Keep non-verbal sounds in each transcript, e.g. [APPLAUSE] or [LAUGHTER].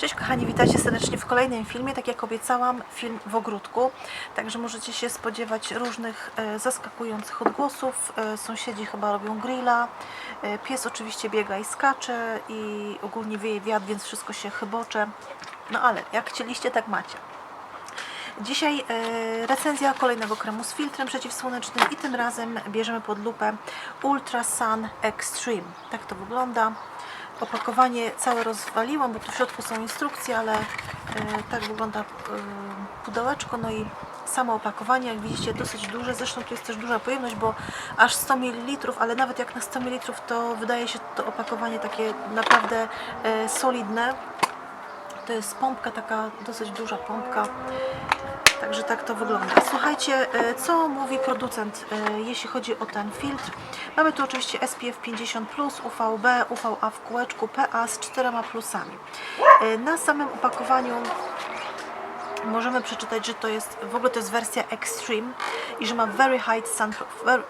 Cześć kochani, witajcie serdecznie w kolejnym filmie. Tak jak obiecałam, film w ogródku. Także możecie się spodziewać różnych e, zaskakujących odgłosów. E, sąsiedzi chyba robią grilla. E, pies oczywiście biega i skacze i ogólnie wieje wiatr, więc wszystko się chybocze. No ale jak chcieliście, tak macie. Dzisiaj recenzja kolejnego kremu z filtrem przeciwsłonecznym i tym razem bierzemy pod lupę Ultra Sun Extreme. Tak to wygląda. Opakowanie całe rozwaliłam, bo tu w środku są instrukcje, ale e, tak wygląda e, pudełeczko, no i samo opakowanie, jak widzicie, dosyć duże. Zresztą tu jest też duża pojemność, bo aż 100 ml, ale nawet jak na 100 ml, to wydaje się to opakowanie takie naprawdę e, solidne. To jest pompka, taka dosyć duża pompka. Także tak to wygląda. Słuchajcie, e, co mówi producent, e, jeśli chodzi o ten filtr. Mamy tu oczywiście SPF 50+, UVB, UVA w kółeczku, PA z czterema plusami. E, Na samym opakowaniu możemy przeczytać, że to jest, w ogóle to jest wersja Extreme i że ma very high sun,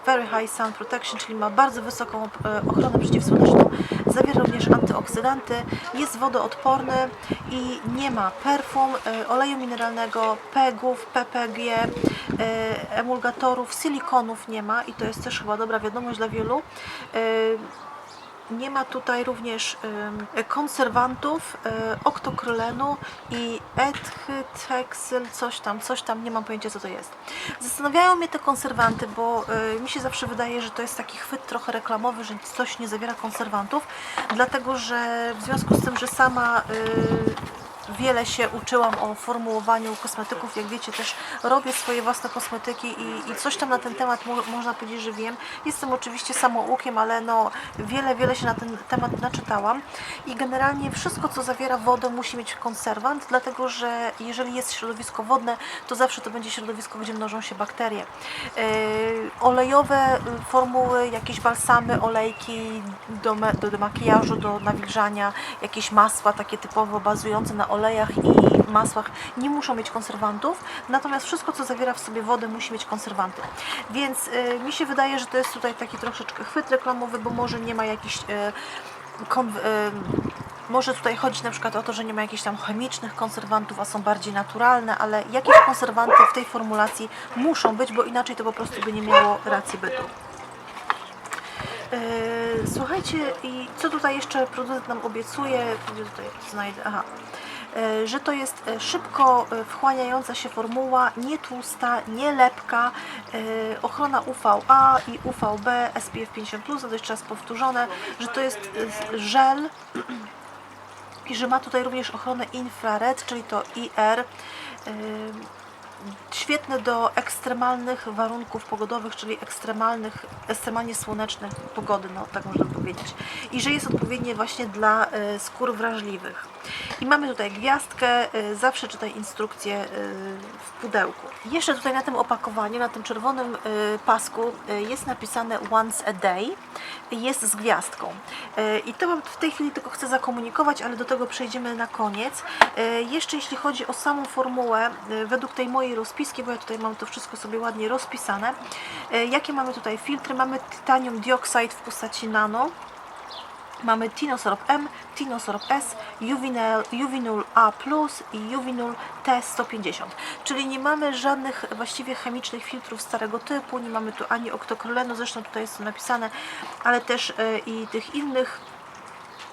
very- high sun protection, czyli ma bardzo wysoką ochronę przeciwsłoneczną, zawiera również antyoksydanty, jest wodoodporny i nie ma perfum, e, oleju mineralnego, PEG-ów, PPG, e, emulgatorów, silikonów nie ma i to jest też chyba dobra wiadomość dla wielu. Nie ma tutaj również konserwantów, e, oktokrylenu i ethyteksyl, coś tam, coś tam, nie mam pojęcia co to jest. Zastanawiają mnie te konserwanty, bo e, mi się zawsze wydaje, że to jest taki chwyt trochę reklamowy, że coś nie zawiera konserwantów, dlatego że w związku z tym, że sama e, wiele się uczyłam o formułowaniu kosmetyków. Jak wiecie, też robię swoje własne kosmetyki i, i coś tam na ten temat mo, można powiedzieć, że wiem. Jestem oczywiście samoukiem, ale no wiele, wiele się na ten temat naczytałam. I generalnie wszystko, co zawiera wodę, musi mieć konserwant, dlatego że jeżeli jest środowisko wodne, to zawsze to będzie środowisko, gdzie mnożą się bakterie. Yy, olejowe y, formuły, jakieś balsamy, olejki do, do, do makijażu, do nawilżania, jakieś masła takie typowo bazujące na olejach i masłach nie muszą mieć konserwantów, natomiast wszystko, co zawiera w sobie wodę, musi mieć konserwanty. Więc y, mi się wydaje, że to jest tutaj taki troszeczkę chwyt reklamowy, bo może nie ma jakichś y, y, może tutaj chodzić na przykład o to, że nie ma jakichś tam chemicznych konserwantów, a są bardziej naturalne, ale jakieś konserwanty w tej formulacji muszą być, bo inaczej to po prostu by nie miało racji bytu. Yy, Słuchajcie, i co tutaj jeszcze producent nam obiecuje? Gdzie tutaj znajdę? Aha. Yy, Że to jest e, szybko e, wchłaniająca się formuła, nie tłusta, nie lepka, e, ochrona UVA i UVB, SPF 50+, to jeszcze raz powtórzone, że to jest e, żel [CLEARS THROAT] i że ma tutaj również ochronę infrared, czyli to IR. Świetne do ekstremalnych warunków pogodowych, czyli ekstremalnych, ekstremalnie słonecznych pogody, no tak można powiedzieć. I że jest odpowiednie właśnie dla e, skór wrażliwych. I mamy tutaj gwiazdkę, e, zawsze czytaj instrukcję e, w pudełku. Jeszcze tutaj na tym opakowaniu, na tym czerwonym pasku jest napisane once a day, jest z gwiazdką. I to Wam w tej chwili tylko chcę zakomunikować, ale do tego przejdziemy na koniec. Jeszcze jeśli chodzi o samą formułę, według tej mojej rozpiski, bo ja tutaj mam to wszystko sobie ładnie rozpisane, e, jakie mamy tutaj filtry? Mamy titanium dioxide w postaci nano, Mamy Tinosorb M, Tinosorb S, Juvinol A+, i Juvinol T150. Czyli nie mamy żadnych właściwie chemicznych filtrów starego typu, nie mamy tu ani oktokrylenu, zresztą tutaj jest to napisane, ale też e, i tych innych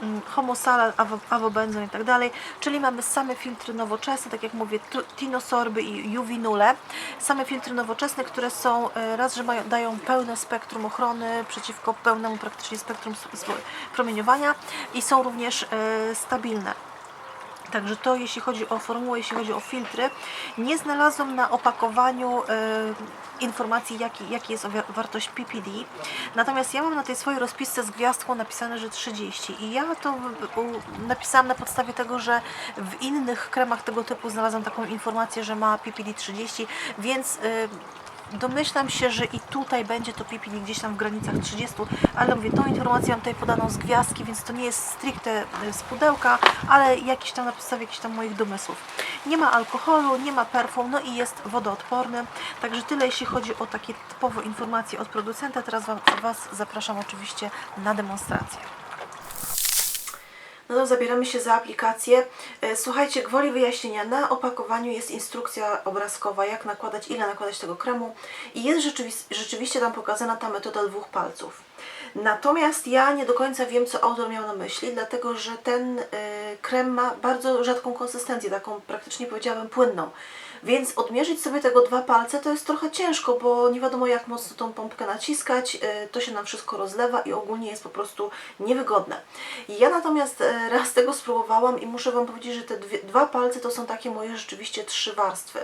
mm, homosalar, awo- awobenzon i tak dalej, czyli mamy same filtry nowoczesne, tak jak mówię, tinosorby i juvinule, same filtry nowoczesne, które są e, raz, że mają, dają pełne spektrum ochrony przeciwko pełnemu praktycznie spektrum promieniowania i są również e, stabilne. Także to jeśli chodzi o formułę, jeśli chodzi o filtry. Nie znalazłam na opakowaniu e, informacji, jaki, jaki jest wartość PPD. Natomiast ja mam na tej swojej rozpisce z gwiazdką napisane, że 30. I ja to napisałam na podstawie tego, że w innych kremach tego typu znalazłam taką informację, że ma PPD 30, więc e, Domyślam się, że i tutaj będzie to PPD gdzieś tam w granicach 30, ale mówię, tą informację mam tutaj podaną z gwiazdki, więc to nie jest stricte e, z pudełka, ale jakieś tam na podstawie jakichś tam moich domysłów. Nie ma alkoholu, nie ma perfum, no i jest wodoodporny. Także tyle jeśli chodzi o takie typowe informacje od producenta. Teraz Was zapraszam oczywiście na demonstrację. No to zabieramy się za aplikację. E, Słuchajcie, gwoli wyjaśnienia, na opakowaniu jest instrukcja obrazkowa, jak nakładać, ile nakładać tego kremu i jest rzeczywi- rzeczywiście tam pokazana ta metoda dwóch palców. Natomiast ja nie do końca wiem, co autor miał na myśli, dlatego że ten e, krem ma bardzo rzadką konsystencję, taką praktycznie powiedziałabym płynną. Więc odmierzyć sobie tego dwa palce to jest trochę ciężko, bo nie wiadomo jak mocno tą pompkę naciskać, e, to się nam wszystko rozlewa i ogólnie jest po prostu niewygodne. Ja natomiast e, raz tego spróbowałam i muszę Wam powiedzieć, że te dwa palce to są takie moje rzeczywiście trzy warstwy.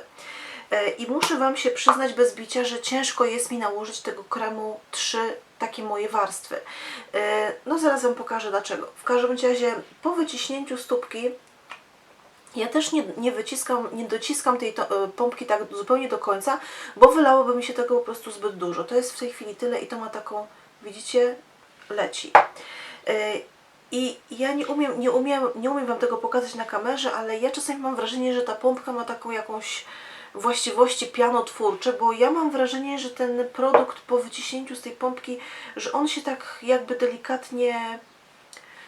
E, I muszę Wam się przyznać bez bicia, że ciężko jest mi nałożyć tego kremu trzy takie moje warstwy. No zaraz Wam pokażę dlaczego. W każdym razie po wyciśnięciu stópki ja też nie, nie wyciskam, nie dociskam tej to, e, pompki tak zupełnie do końca, bo wylałoby mi się tego po prostu zbyt dużo. To jest w tej chwili tyle i to ma taką, widzicie, leci. E, I ja nie umiem, nie, umiem, nie umiem Wam tego pokazać na kamerze, ale ja czasami mam wrażenie, że ta pompka ma taką jakąś właściwości pianotwórcze, bo ja mam wrażenie, że ten produkt po wyciśnięciu z tej pompki, że on się tak jakby delikatnie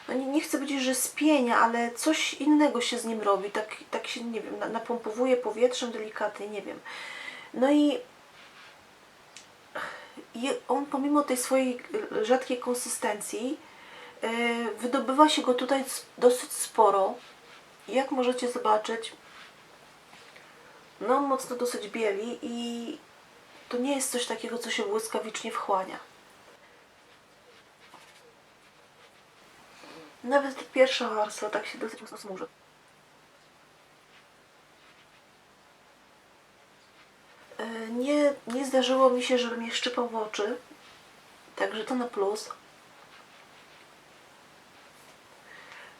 no nie, nie chcę powiedzieć, że spienia, ale coś innego się z nim robi, tak, tak się, nie wiem, na- napompowuje powietrzem delikatnie, nie wiem. No i, i on pomimo tej swojej rzadkiej konsystencji yy, wydobywa się go tutaj dosyć sporo. Jak możecie zobaczyć, no mocno dosyć bieli i to nie jest coś takiego, co się błyskawicznie wchłania. Nawet pierwsza warstwa tak się dosyć mocno smuży. E, Nie, nie zdarzyło mi się, żeby mnie szczypał w oczy, także to na plus.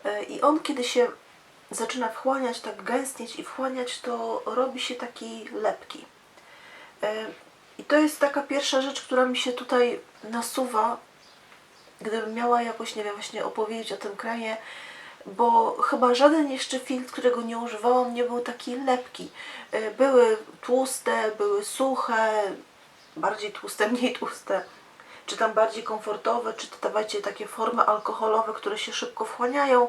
E, I on, kiedy się zaczyna wchłaniać, tak gęstnieć i wchłaniać, to robi się taki lepki. E, I to jest taka pierwsza rzecz, która mi się tutaj nasuwa, gdybym miała jakoś, nie wiem, właśnie opowiedzieć o tym kranie, bo chyba żaden jeszcze filtr, którego nie używałam, nie był taki lepki. E, Były tłuste, były suche, bardziej tłuste, [LAUGHS] mniej tłuste, czy tam bardziej komfortowe, czy dawajcie takie formy alkoholowe, które się szybko wchłaniają,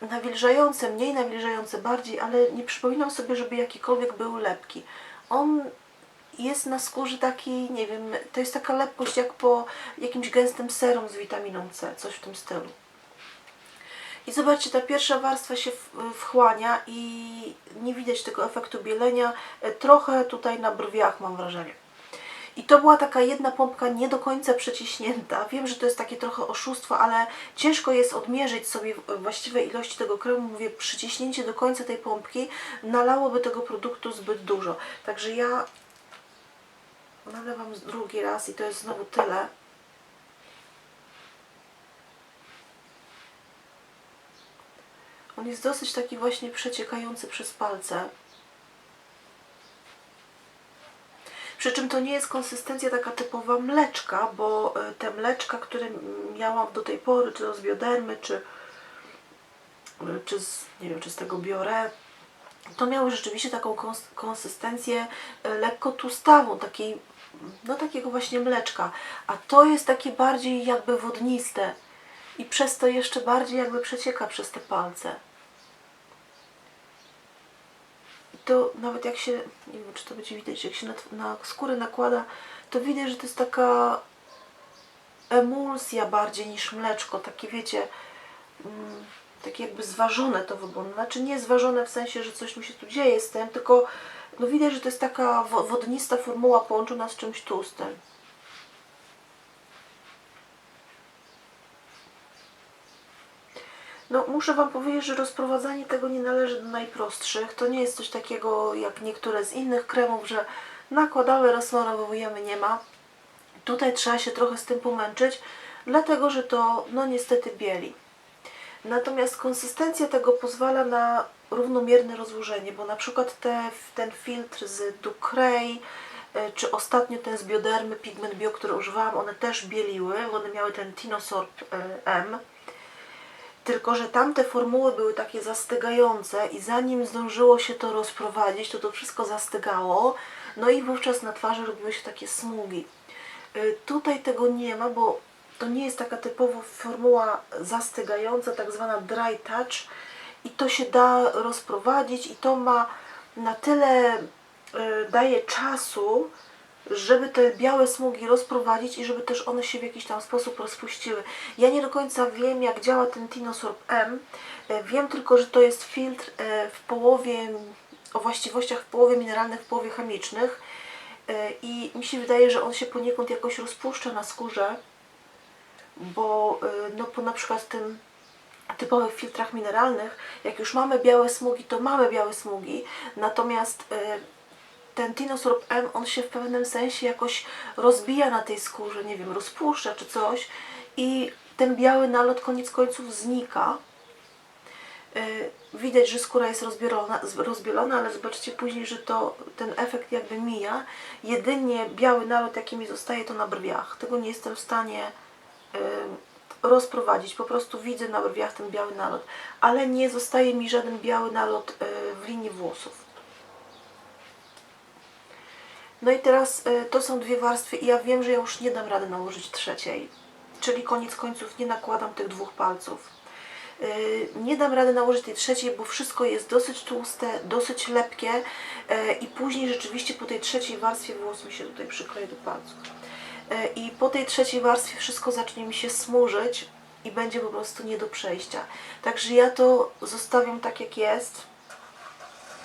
nawilżające, mniej nawilżające, bardziej, ale nie przypominam sobie, żeby jakikolwiek był lepki. On jest na skórze taki, nie wiem, to jest taka lepkość jak po jakimś gęstym serum z witaminą C, coś w tym stylu. I zobaczcie, ta pierwsza warstwa się wchłania i nie widać tego efektu bielenia. E, Trochę tutaj na brwiach mam wrażenie. I to była taka jedna pompka nie do końca przeciśnięta. Wiem, że to jest takie trochę oszustwo, ale ciężko jest odmierzyć sobie właściwe ilości tego kremu. Mówię, przyciśnięcie do końca tej pompki nalałoby tego produktu zbyt dużo. Także ja nalewam drugi raz i to jest znowu tyle. On jest dosyć taki właśnie przeciekający przez palce. Przy czym to nie jest konsystencja taka typowa mleczka, bo e, te mleczka, które miałam do tej pory, czy z biodermy, czy, e, czy z, nie wiem, czy z tego biorę, to miały rzeczywiście taką kons- konsystencję e, lekko tłustawą, takiej, no takiego właśnie mleczka. A to jest takie bardziej jakby wodniste i przez to jeszcze bardziej jakby przecieka przez te palce. I to nawet jak się, nie wiem czy to będzie widać, jak się na, na skórę nakłada, to widać, że to jest taka emulsja bardziej niż mleczko, takie wiecie, mm, takie jakby zważone to wygląda. Znaczy nie zważone w sensie, że coś mi się tu dzieje z tym, tylko no widać, że to jest taka wo- wodnista formuła połączona z czymś tłustym. No, muszę Wam powiedzieć, że rozprowadzanie tego nie należy do najprostszych. To nie jest coś takiego jak niektóre z innych kremów, że nakładamy, rozsmarowujemy, nie ma. Tutaj trzeba się trochę z tym pomęczyć, dlatego że to no niestety bieli. Natomiast konsystencja tego pozwala na równomierne rozłożenie, bo na przykład te, ten filtr z Ducray, e, czy ostatnio ten z Biodermy Pigment Bio, który używałam, one też bieliły, one miały ten Tinosorb e, M. Tylko, że tamte formuły były takie zastygające i zanim zdążyło się to rozprowadzić, to to wszystko zastygało. No i wówczas na twarzy robiły się takie smugi. Y, Tutaj tego nie ma, bo to nie jest taka typowo formuła zastygająca, tak zwana dry touch i to się da rozprowadzić i to ma na tyle y, daje czasu, żeby te białe smugi rozprowadzić i żeby też one się w jakiś tam sposób rozpuściły. Ja nie do końca wiem, jak działa ten Tinosorb M. E, Wiem tylko, że to jest filtr e, w połowie, o właściwościach w połowie mineralnych, w połowie chemicznych E, i mi się wydaje, że on się poniekąd jakoś rozpuszcza na skórze, bo e, no po na przykład tym typowych filtrach mineralnych, jak już mamy białe smugi, to mamy białe smugi, natomiast e, ten Tinosorb M, on się w pewnym sensie jakoś rozbija na tej skórze, nie wiem, rozpuszcza czy coś i ten biały nalot koniec końców znika. Y, Widać, że skóra jest rozbielona, rozbielona, ale zobaczcie później, że to ten efekt jakby mija. Jedynie biały nalot, jaki mi zostaje, to na brwiach. Tego nie jestem w stanie y, rozprowadzić. Po prostu widzę na brwiach ten biały nalot, ale nie zostaje mi żaden biały nalot y, w linii włosów. No i teraz y, to są dwie warstwy i ja wiem, że ja już nie dam rady nałożyć trzeciej. Czyli koniec końców nie nakładam tych dwóch palców. Y, Nie dam rady nałożyć tej trzeciej, bo wszystko jest dosyć tłuste, dosyć lepkie i później rzeczywiście po tej trzeciej warstwie włos mi się tutaj przykleje do palców. Y, I po tej trzeciej warstwie wszystko zacznie mi się smurzyć i będzie po prostu nie do przejścia. Także ja to zostawiam tak jak jest.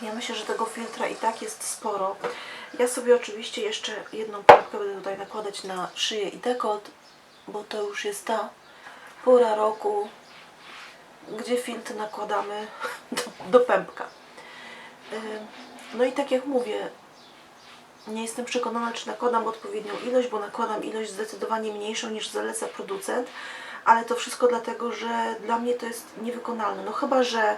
Ja myślę, że tego filtra i tak jest sporo. Ja sobie oczywiście jeszcze jedną kropkę będę tutaj nakładać na szyję i dekolt, bo to już jest ta pora roku, gdzie filtr nakładamy [LAUGHS] do, do pępka. Ym, No i tak jak mówię, nie jestem przekonana, czy nakładam odpowiednią ilość, bo nakładam ilość zdecydowanie mniejszą niż zaleca producent, ale to wszystko dlatego, że dla mnie to jest niewykonalne. No chyba, że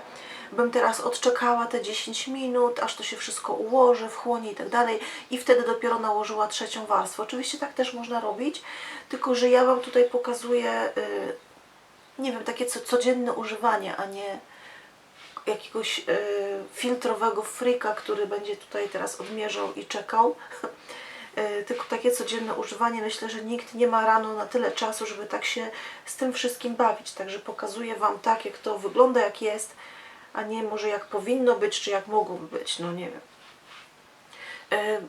bym teraz odczekała te 10 minut, aż to się wszystko ułoży, wchłonie i tak dalej i wtedy dopiero nałożyła trzecią warstwę. Oczywiście tak też można robić, tylko że ja Wam tutaj pokazuję, y, nie wiem, takie co, codzienne używanie, a nie jakiegoś y, filtrowego frika, który będzie tutaj teraz odmierzał i czekał. [LAUGHS] Y, Tylko takie codzienne używanie. Myślę, że nikt nie ma rano na tyle czasu, żeby tak się z tym wszystkim bawić. Także pokazuję Wam tak, jak to wygląda, jak jest, a nie może jak powinno być, czy jak mogłoby być. No nie wiem. Y,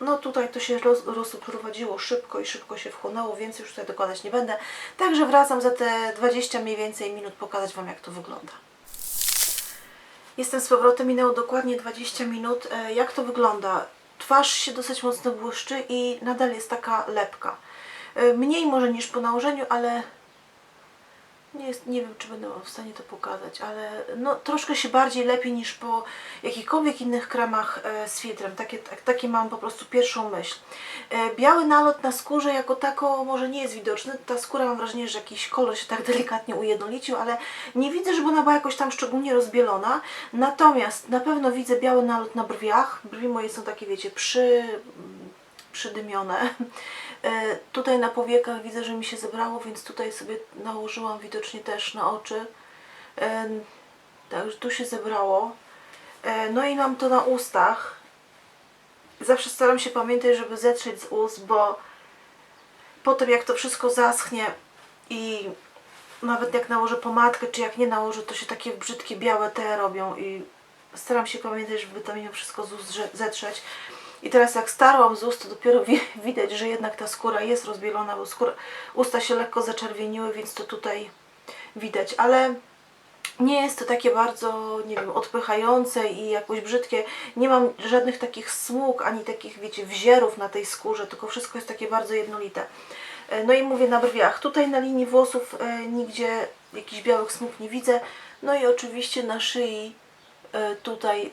no tutaj to się roz, rozprowadziło szybko i szybko się wchłonęło, więc już tutaj dokładać nie będę. Także wracam za te 20 mniej więcej minut pokazać Wam jak to wygląda. Jestem z powrotem, minęło dokładnie 20 minut. E, Jak to wygląda? Twarz się dosyć mocno błyszczy i nadal jest taka lepka. E, Mniej może niż po nałożeniu, ale nie, jest, nie wiem, czy będę w stanie to pokazać, ale no, troszkę się bardziej lepiej niż po jakichkolwiek innych kremach e, z filtrem. Takie, tak, takie mam po prostu pierwszą myśl. E, biały nalot na skórze jako tako może nie jest widoczny. Ta skóra mam wrażenie, że jakiś kolor się tak delikatnie ujednolicił, ale nie widzę, żeby ona była jakoś tam szczególnie rozbielona. Natomiast na pewno widzę biały nalot na brwiach. Brwi moje są takie, wiecie, przy, przydymione. [LAUGHS] E, Tutaj na powiekach widzę, że mi się zebrało, więc tutaj sobie nałożyłam widocznie też na oczy. E, Także tu się zebrało. E, No i mam to na ustach. Zawsze staram się pamiętać, żeby zetrzeć z ust, bo potem jak to wszystko zaschnie i nawet jak nałożę pomadkę, czy jak nie nałożę, to się takie brzydkie białe te robią i staram się pamiętać, żeby to mimo wszystko zetrzeć. I teraz jak starłam z ust, to dopiero wi- [LAUGHS] widać, że jednak ta skóra jest rozbielona, bo skóra, usta się lekko zaczerwieniły, więc to tutaj widać, ale nie jest to takie bardzo, nie wiem, odpychające i jakoś brzydkie. Nie mam żadnych takich smug, ani takich, wiecie, wzierów na tej skórze, tylko wszystko jest takie bardzo jednolite. E, No i mówię na brwiach. Tutaj na linii włosów e, nigdzie jakichś białych smug nie widzę. No i oczywiście na szyi e, tutaj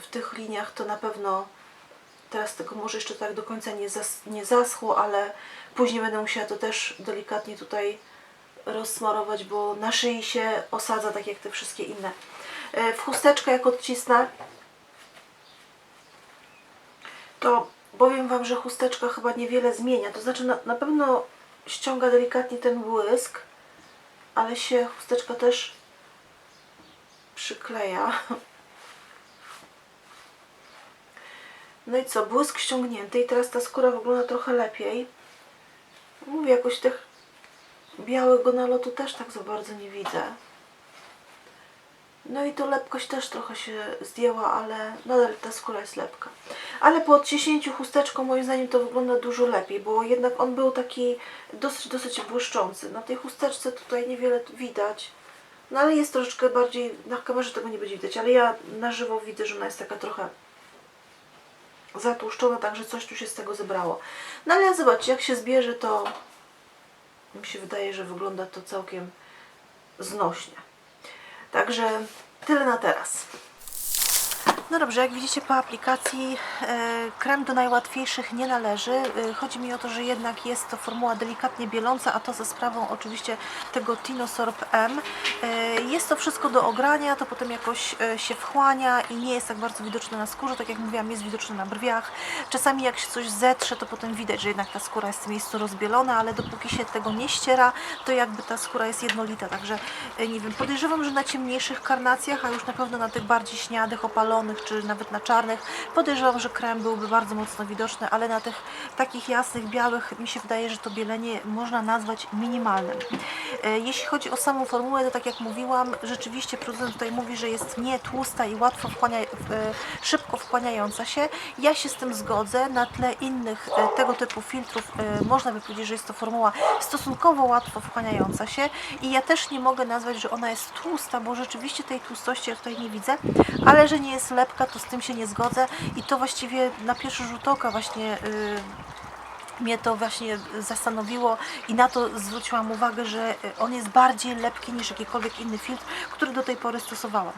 w tych liniach to na pewno teraz tego może jeszcze tak do końca nie, zas, nie zaschło, ale później będę musiała to też delikatnie tutaj rozsmarować, bo na szyi się osadza tak jak te wszystkie inne. E, W chusteczkę jak odcisnę, to powiem Wam, że chusteczka chyba niewiele zmienia. To znaczy na, na pewno ściąga delikatnie ten błysk, ale się chusteczka też przykleja. [LAUGHS] No i co, błysk ściągnięty i teraz ta skóra wygląda trochę lepiej. Mówię, jakoś tych białego nalotu też tak za bardzo nie widzę. No i to lepkość też trochę się zdjęła, ale nadal ta skóra jest lepka. Ale po odciśnięciu chusteczką moim zdaniem to wygląda dużo lepiej, bo jednak on był taki dosyć, dosyć błyszczący. Na tej chusteczce tutaj niewiele widać. No ale jest troszeczkę bardziej, na kamerze tego nie będzie widać, ale ja na żywo widzę, że ona jest taka trochę zatłuszczona, także coś tu się z tego zebrało. No ale zobaczcie, jak się zbierze, to mi się wydaje, że wygląda to całkiem znośnie. Także tyle na teraz. No dobrze, jak widzicie po aplikacji e, krem do najłatwiejszych nie należy. E, chodzi mi o to, że jednak jest to formuła delikatnie bieląca, a to za sprawą oczywiście tego Tinosorb M. E, jest to wszystko do ogrania, to potem jakoś się wchłania i nie jest tak bardzo widoczne na skórze. Tak jak mówiłam, jest widoczne na brwiach. Czasami jak się coś zetrze, to potem widać, że jednak ta skóra jest w tym miejscu rozbielona, ale dopóki się tego nie ściera, to jakby ta skóra jest jednolita. Także nie wiem, podejrzewam, że na ciemniejszych karnacjach, a już na pewno na tych bardziej śniadych, opalonych, czy nawet na czarnych, podejrzewam, że krem byłby bardzo mocno widoczny, ale na tych takich jasnych, białych mi się wydaje, że to bielenie można nazwać minimalnym. E, Jeśli chodzi o samą formułę, to tak jak mówiłam, rzeczywiście producent tutaj mówi, że jest nie tłusta i łatwo wchłania, e, szybko wchłaniająca się. Ja się z tym zgodzę. Na tle innych e, tego typu filtrów można by powiedzieć, że jest to formuła stosunkowo łatwo wchłaniająca się i ja też nie mogę nazwać, że ona jest tłusta, bo rzeczywiście tej tłustości ja tutaj nie widzę, ale że nie jest lepka, to z tym się nie zgodzę i to właściwie na pierwszy rzut oka właśnie yy, mnie to właśnie zastanowiło i na to zwróciłam uwagę, że on jest bardziej lepki niż jakikolwiek inny filtr, który do tej pory stosowałam.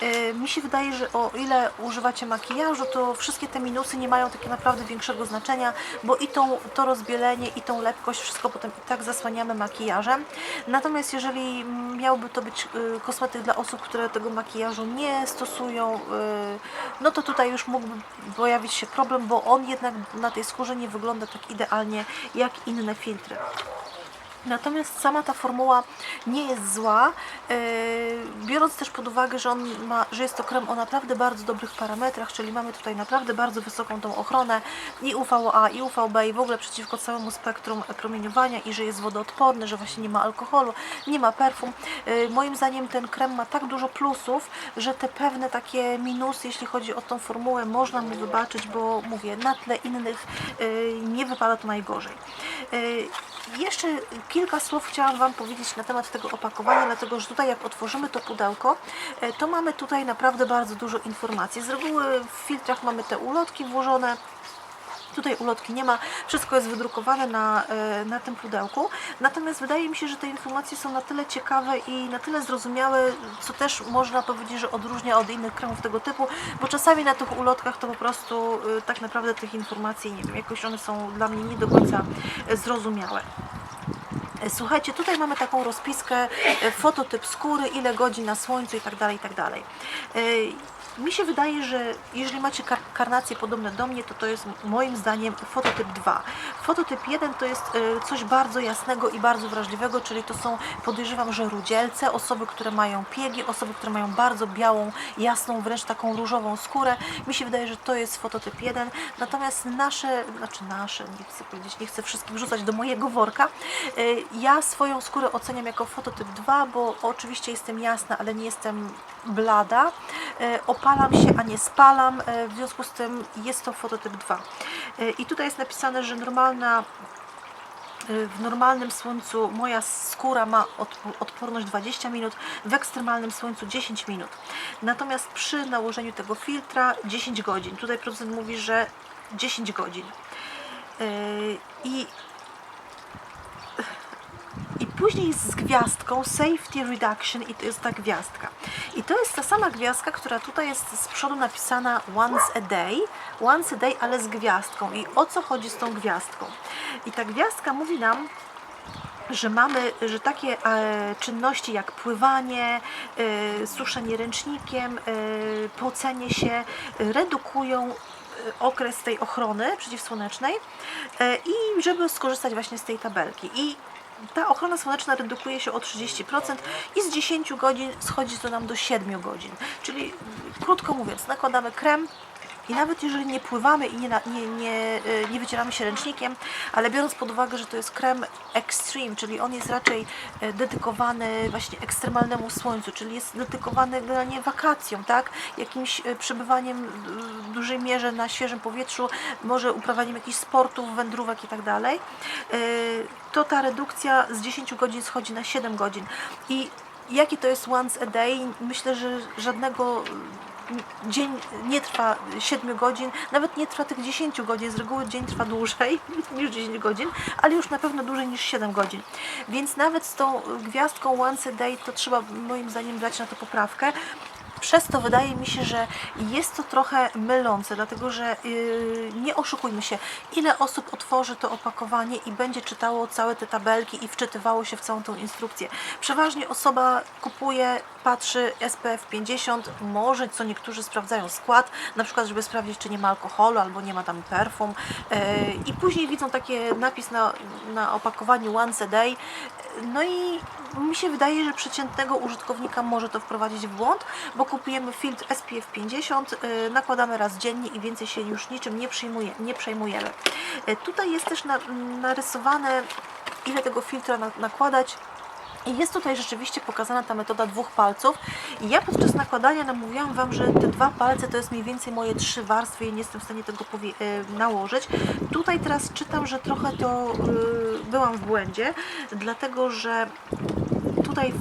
Yy, Mi się wydaje, że o ile używacie makijażu, to wszystkie te minusy nie mają tak naprawdę większego znaczenia, bo i tą, to rozbielenie, i tą lepkość, wszystko potem i tak zasłaniamy makijażem. Natomiast jeżeli miałby to być yy, kosmetyk dla osób, które tego makijażu nie stosują, no to tutaj już mógłby pojawić się problem, bo on jednak na tej skórze nie wygląda tak idealnie jak inne filtry. Natomiast sama ta formuła nie jest zła, yy, biorąc też pod uwagę, że, on ma, że jest to krem o naprawdę bardzo dobrych parametrach, czyli mamy tutaj naprawdę bardzo wysoką tą ochronę i UVA, i UVB, i w ogóle przeciwko całemu spektrum promieniowania i że jest wodoodporny, że właśnie nie ma alkoholu, nie ma perfum. Yy, moim zdaniem ten krem ma tak dużo plusów, że te pewne takie minusy, jeśli chodzi o tą formułę, można mu wybaczyć, bo mówię, na tle innych yy, nie wypada to najgorzej. Jeszcze kilka słów chciałam Wam powiedzieć na temat tego opakowania, dlatego że tutaj jak otworzymy to pudełko, e, to mamy tutaj naprawdę bardzo dużo informacji. Z reguły w filtrach mamy te ulotki włożone, Tutaj ulotki nie ma, wszystko jest wydrukowane na, e, na tym pudełku. Natomiast wydaje mi się, że te informacje są na tyle ciekawe i na tyle zrozumiałe, co też można powiedzieć, że odróżnia od innych kremów tego typu, bo czasami na tych ulotkach to po prostu e, tak naprawdę tych informacji nie wiem, jakoś one są dla mnie nie do końca zrozumiałe. Słuchajcie, tutaj mamy taką rozpiskę, e, fototyp skóry, ile godzin na słońcu i tak dalej, i tak dalej. E, Mi się wydaje, że jeżeli macie kar karnacje podobne do mnie, to to jest moim zdaniem fototyp 2. Fototyp 1 to jest e, coś bardzo jasnego i bardzo wrażliwego, czyli to są, podejrzewam, że rudzielce, osoby, które mają piegi, osoby, które mają bardzo białą, jasną, wręcz taką różową skórę. Mi się wydaje, że to jest fototyp 1. Natomiast nasze, znaczy nasze, nie chcę powiedzieć, nie chcę wszystkich wrzucać do mojego worka. Ja swoją skórę oceniam jako fototyp 2, bo oczywiście jestem jasna, ale nie jestem blada. E, Opalam się, a nie spalam, e, w związku z tym jest to fototyp 2. E, I tutaj jest napisane, że normalna w normalnym słońcu moja skóra ma odpo- odporność 20 minut, w ekstremalnym słońcu 10 minut. Natomiast przy nałożeniu tego filtra 10 godzin. Tutaj producent mówi, że 10 godzin. I później jest z gwiazdką Safety Reduction i to jest ta gwiazdka. I to jest ta sama gwiazdka, która tutaj jest z przodu napisana once a day, once a day, ale z gwiazdką. I o co chodzi z tą gwiazdką? I ta gwiazdka mówi nam, że mamy, że takie e, czynności jak pływanie, e, suszenie ręcznikiem, e, pocenie się e, redukują e, okres tej ochrony przeciwsłonecznej e, i żeby skorzystać właśnie z tej tabelki. I ta ochrona słoneczna redukuje się o 30% i z 10 godzin schodzi to nam do 7 godzin. Czyli krótko mówiąc, nakładamy krem, I nawet jeżeli nie pływamy i nie, nie, nie, y, nie wycieramy się ręcznikiem, ale biorąc pod uwagę, że to jest krem extreme, czyli on jest raczej y, dedykowany właśnie ekstremalnemu słońcu, czyli jest dedykowany generalnie wakacjom, tak? Jakimś y, przebywaniem w dużej mierze na świeżym powietrzu, może uprawianiem jakichś sportów, wędrówek i tak dalej, to ta redukcja z 10 godzin schodzi na 7 godzin. I jaki to jest once a day? Myślę, że żadnego dzień nie trwa 7 godzin, nawet nie trwa tych 10 godzin, z reguły dzień trwa dłużej [LAUGHS] niż 10 godzin, ale już na pewno dłużej niż 7 godzin. Więc nawet z tą gwiazdką once a day to trzeba moim zdaniem brać na to poprawkę. Przez to wydaje mi się, że jest to trochę mylące, dlatego że yy, nie oszukujmy się, ile osób otworzy to opakowanie i będzie czytało całe te tabelki i wczytywało się w całą tą instrukcję. Przeważnie osoba kupuje, patrzy SPF 50, może co niektórzy sprawdzają skład, na przykład żeby sprawdzić, czy nie ma alkoholu albo nie ma tam perfum yy, i później widzą takie napis na, na opakowaniu once a day, no i mi się wydaje, że przeciętnego użytkownika może to wprowadzić w błąd, bo kupujemy filtr SPF 50, yy, nakładamy raz dziennie i więcej się już niczym nie, przyjmuje, nie przejmujemy. Yy, Tutaj jest też na, narysowane, ile tego filtra na, nakładać. I jest tutaj rzeczywiście pokazana ta metoda dwóch palców. I ja podczas nakładania namówiłam Wam, że te dwa palce to jest mniej więcej moje trzy warstwy i nie jestem w stanie tego e, nałożyć. Tutaj teraz czytam, że trochę to y, byłam w błędzie, dlatego że tutaj y,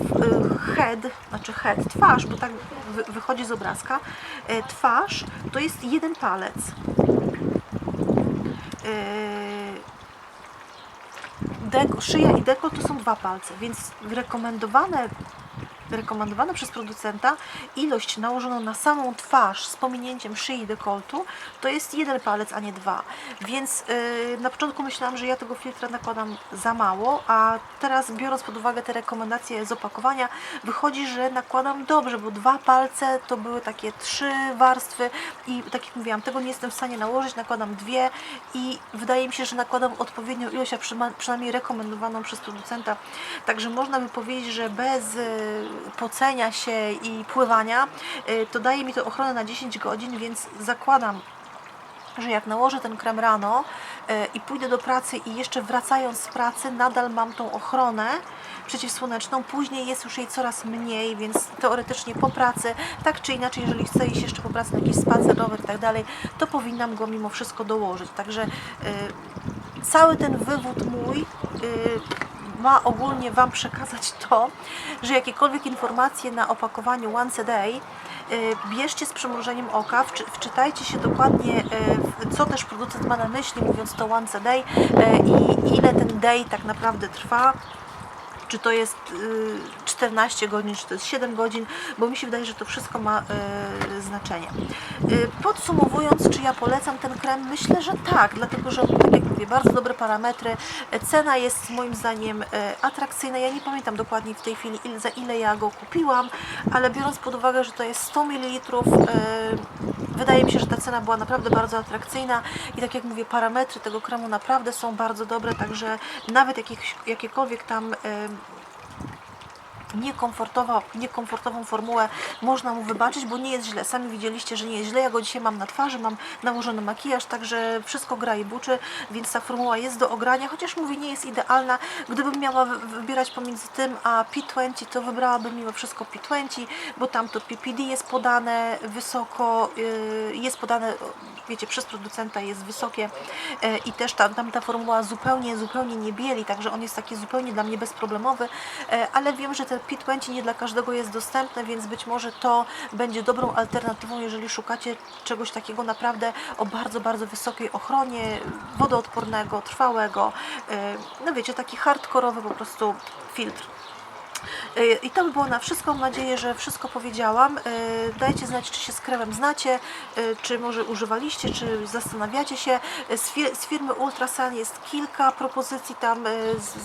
head, znaczy head, twarz, bo tak wy, wychodzi z obrazka, e, twarz to jest jeden palec. E, dek- szyja i dekolt to są dwa palce, więc rekomendowane, rekomendowana przez producenta ilość nałożoną na samą twarz z pominięciem szyi dekoltu to jest jeden palec, a nie dwa. Więc yy, na początku myślałam, że ja tego filtra nakładam za mało, a teraz biorąc pod uwagę te rekomendacje z opakowania, wychodzi, że nakładam dobrze, bo dwa palce to były takie trzy warstwy i tak jak mówiłam, tego nie jestem w stanie nałożyć, nakładam dwie i wydaje mi się, że nakładam odpowiednią ilość, a przynajmniej rekomendowaną przez producenta. Także można by powiedzieć, że bez y, pocenia się i pływania, y, to daje mi to ochronę na 10 godzin, więc zakładam że jak nałożę ten krem rano e, i pójdę do pracy i jeszcze wracając z pracy nadal mam tą ochronę przeciwsłoneczną, później jest już jej coraz mniej, więc teoretycznie po pracy, tak czy inaczej, jeżeli chcę iść jeszcze po pracy na jakiś spacer, rower i tak dalej, to powinnam go mimo wszystko dołożyć. Także e, cały ten wywód mój y, ma ogólnie Wam przekazać to, że jakiekolwiek informacje na opakowaniu once a day y, bierzcie z przymrużeniem oka, wczy, wczytajcie się dokładnie, y, co też producent ma na myśli, mówiąc to once a day y, i ile ten day tak naprawdę trwa czy to jest y, 14 godzin, czy to jest 7 godzin, bo mi się wydaje, że to wszystko ma y, znaczenie. Y, Podsumowując, czy ja polecam ten krem? Myślę, że tak, dlatego że, tak jak mówię, bardzo dobre parametry. Cena jest moim zdaniem atrakcyjna. Ja nie pamiętam dokładnie w tej chwili, za ile ja go kupiłam, ale biorąc pod uwagę, że to jest 100 ml, wydaje mi się, że ta cena była naprawdę bardzo atrakcyjna i tak jak mówię, parametry tego kremu naprawdę są bardzo dobre, także nawet jakich, jakiekolwiek tam niekomfortowa, niekomfortową formułę można mu wybaczyć, bo nie jest źle. Sami widzieliście, że nie jest źle. Ja go dzisiaj mam na twarzy, mam nałożony makijaż, także wszystko gra i buczy, więc ta formuła jest do ogrania, chociaż mówię, nie jest idealna. Gdybym miała wy- wybierać pomiędzy tym a P20, to wybrałabym mimo wszystko P20, bo tam to PPD jest podane wysoko, yy, jest podane, wiecie, przez producenta jest wysokie yy, i też tam, tam ta formuła zupełnie, zupełnie nie bieli, także on jest taki zupełnie dla mnie bezproblemowy, yy, ale wiem, że te P20 nie dla każdego jest dostępne, więc być może to będzie dobrą alternatywą, jeżeli szukacie czegoś takiego naprawdę o bardzo, bardzo wysokiej ochronie, wodoodpornego, trwałego, yy, no wiecie, taki hardkorowy po prostu filtr. Yy, I to by było na wszystko. Mam nadzieję, że wszystko powiedziałam. Yy, Dajcie znać, czy się z kremem znacie, yy, czy może używaliście, czy zastanawiacie się. Z, fir- z firmy Ultrasan jest kilka propozycji tam.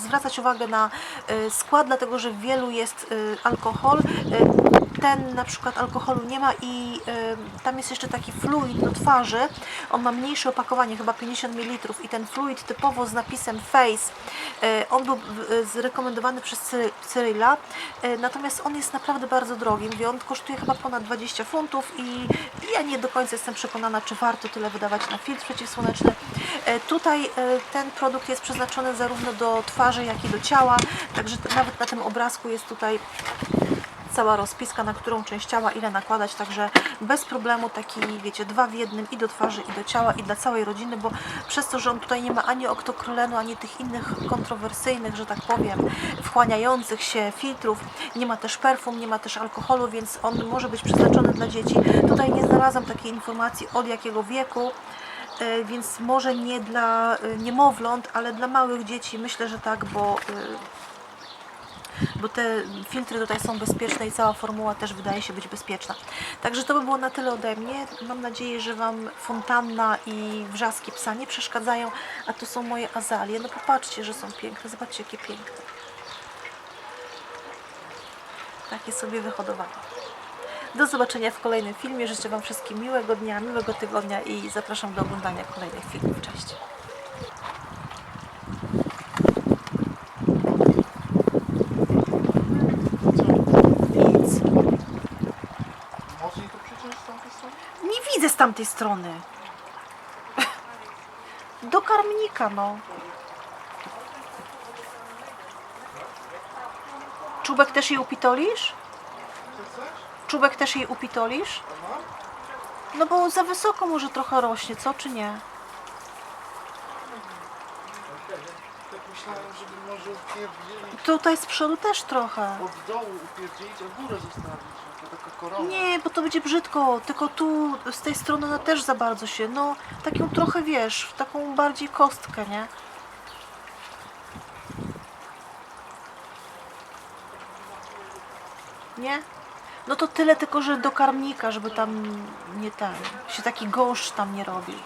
Zwracać uwagę na skład, dlatego że w wielu jest alkohol. Ten na przykład alkoholu nie ma i y, tam jest jeszcze taki fluid do twarzy. On ma mniejsze opakowanie, chyba 50 ml i ten fluid typowo z napisem Face, y, on był y, zrekomendowany przez Cy- Cyryla, y, natomiast on jest naprawdę bardzo drogi. Mówię, on kosztuje chyba ponad 20 funtów i ja nie do końca jestem przekonana, czy warto tyle wydawać na filtr przeciwsłoneczny. E, Tutaj e, ten produkt jest przeznaczony zarówno do twarzy, jak i do ciała, także nawet na tym obrazku jest tutaj cała rozpiska, na którą część ciała ile nakładać, także bez problemu taki, wiecie, dwa w jednym i do twarzy, i do ciała, i dla całej rodziny, bo przez to, że on tutaj nie ma ani oktokrylenu, ani tych innych kontrowersyjnych, że tak powiem, wchłaniających się filtrów, nie ma też perfum, nie ma też alkoholu, więc on może być przeznaczony dla dzieci. Tutaj nie znalazłam takiej informacji od jakiego wieku, e, więc może nie dla e, niemowląt, ale dla małych dzieci myślę, że tak, bo e, bo te filtry tutaj są bezpieczne i cała formuła też wydaje się być bezpieczna. Także to by było na tyle ode mnie. Mam nadzieję, że Wam fontanna i wrzaski psa nie przeszkadzają, a to są moje azalie. No popatrzcie, że są piękne. Zobaczcie, jakie piękne. Takie sobie wyhodowałam. Do zobaczenia w kolejnym filmie. Życzę Wam wszystkim miłego dnia, miłego tygodnia i zapraszam do oglądania kolejnych filmów. Cześć! Nic. Mocniej to przeciąć z tamtej strony? Nie widzę z tamtej strony. Do karmnika, no. Czubek też jej upitolisz? Czubek też jej upitolisz? No bo za wysoko może trochę rośnie, co czy nie? Myślałem, żeby może upierdzielić Tutaj z przodu też trochę. od dołu upierdzielić, a górę zostawić. Taka korona. Nie, bo to będzie brzydko, tylko tu z tej strony ona też za bardzo się, no taką trochę wiesz, w taką bardziej kostkę, nie? Nie? No to tyle tylko, że do karmnika, żeby tam nie ten, się taki gąszcz tam nie robił.